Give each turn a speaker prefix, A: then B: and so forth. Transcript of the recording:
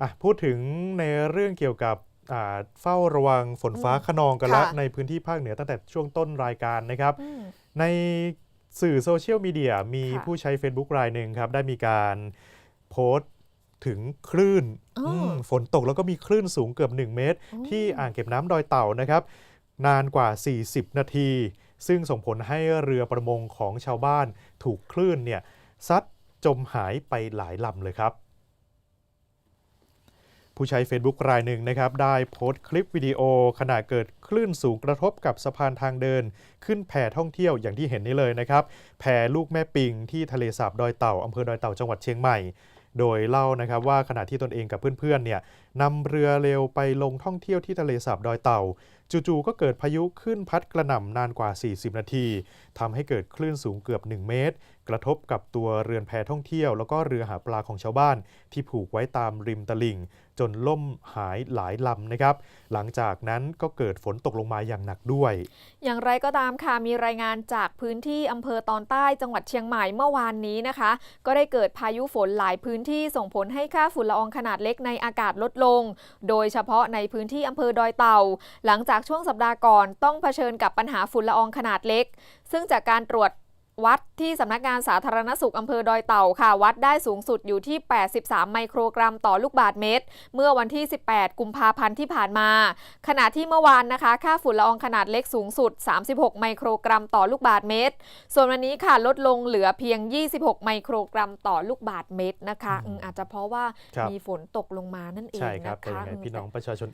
A: อะพูดถึงในเรื่องเกี่ยวกับอ่าเฝ้าระวังฝนฟ้าขนองกันละ
B: ค่ะ
A: ในพื้นที่ภาคเหนือตั้งแต่ช่วงต้นรายการนะครับ
B: อืม
A: ในสื่อโซเชียลมีเดียมี
B: ค่ะ
A: ผู้ใช้ Facebook รายหนึ่งครับ ได้มีการโพสต์ถึงคลื่น
B: อ๋ออื
A: มฝนตกแล้วก็มีคลื่นสูงเกือบ 1 เมตร
B: อืม
A: ที่อ่างเก็บน้ำดอยเต่านะครับ นานกว่า 40 นาที ซึ่งส่งผลให้เรือประมงของชาวบ้านถูกคลื่นเนี่ยซัดจมหายไปหลายลำเลยครับ ผู้ใช้ Facebook รายหนึ่งนะครับ ได้โพสต์คลิปวิดีโอ ขณะเกิดคลื่นสูงกระทบกับสะพานทางเดิน ขึ้นแพท่องเที่ยวอย่างที่เห็นนี้เลยนะครับ แพลูกแม่ปิงที่ทะเลสาบดอยเต่าอำเภอดอยเต่าจังหวัดเชียงใหม่ โดยเล่านะครับว่าขณะที่ตนเองกับเพื่อนๆเนี่ยนำเรือเร็วไปลงท่องเที่ยวที่ทะเลสาบดอยเต่า จู่ๆก็เกิดพายุขึ้นพัดกระหน่ำนานกว่า 40 นาทีทำให้เกิดคลื่นสูงเกือบ 1 เมตร กระทบกับตัวเรือนแพท่องเที่ยว แล้วก็เรือหาปลาของชาวบ้าน ที่ผูกไว้ตามริมตลิ่ง จนล่มหายหลายลำนะครับ หลังจากนั้นก็เกิดฝนตกลงมาอย่างหนักด้วย
B: อย่างไรก็ตามค่ะมีรายงานจากพื้นที่อำเภอตอนใต้จังหวัดเชียงใหม่เมื่อวานนี้นะคะ ก็ได้เกิดพายุฝนหลายพื้นที่ส่งผลให้ค่าฝุ่นละอองขนาดเล็กในอากาศลดลง โดยเฉพาะในพื้นที่อำเภอดอยเต่า หลังจากช่วงสัปดาห์ก่อนต้องเผชิญกับปัญหาฝุ่นละอองขนาดเล็ก ซึ่งจากการตรวจวัดที่สำนักงานสาธารณสุขอำเภอดอยเต่าค่ะ วัดได้สูงสุดอยู่ที่ 83 ไมโครกรัมต่อลูกบาศก์เมตร เมื่อวันที่ 18 กุมภาพันธ์ที่ผ่านมา ขณะที่เมื่อวานนะคะ ค่าฝุ่นละอองขนาดเล็กสูงสุด 36 ไมโครกรัมต่อลูกบาศก์เมตร ส่วนวันนี้ค่ะลดลงเหลือเพียง 26 ไมโครกรัมต่อลูกบาศก์เมตรนะคะ
A: อืม
B: อืมอาจจะเพราะว่า
A: ครับ
B: มีฝนตกลงมานั่นเอง
A: ใช่ครับ
B: นะ
A: เป็น
B: คะ
A: ยังไง
B: อืม
A: พี่น้องประชาชน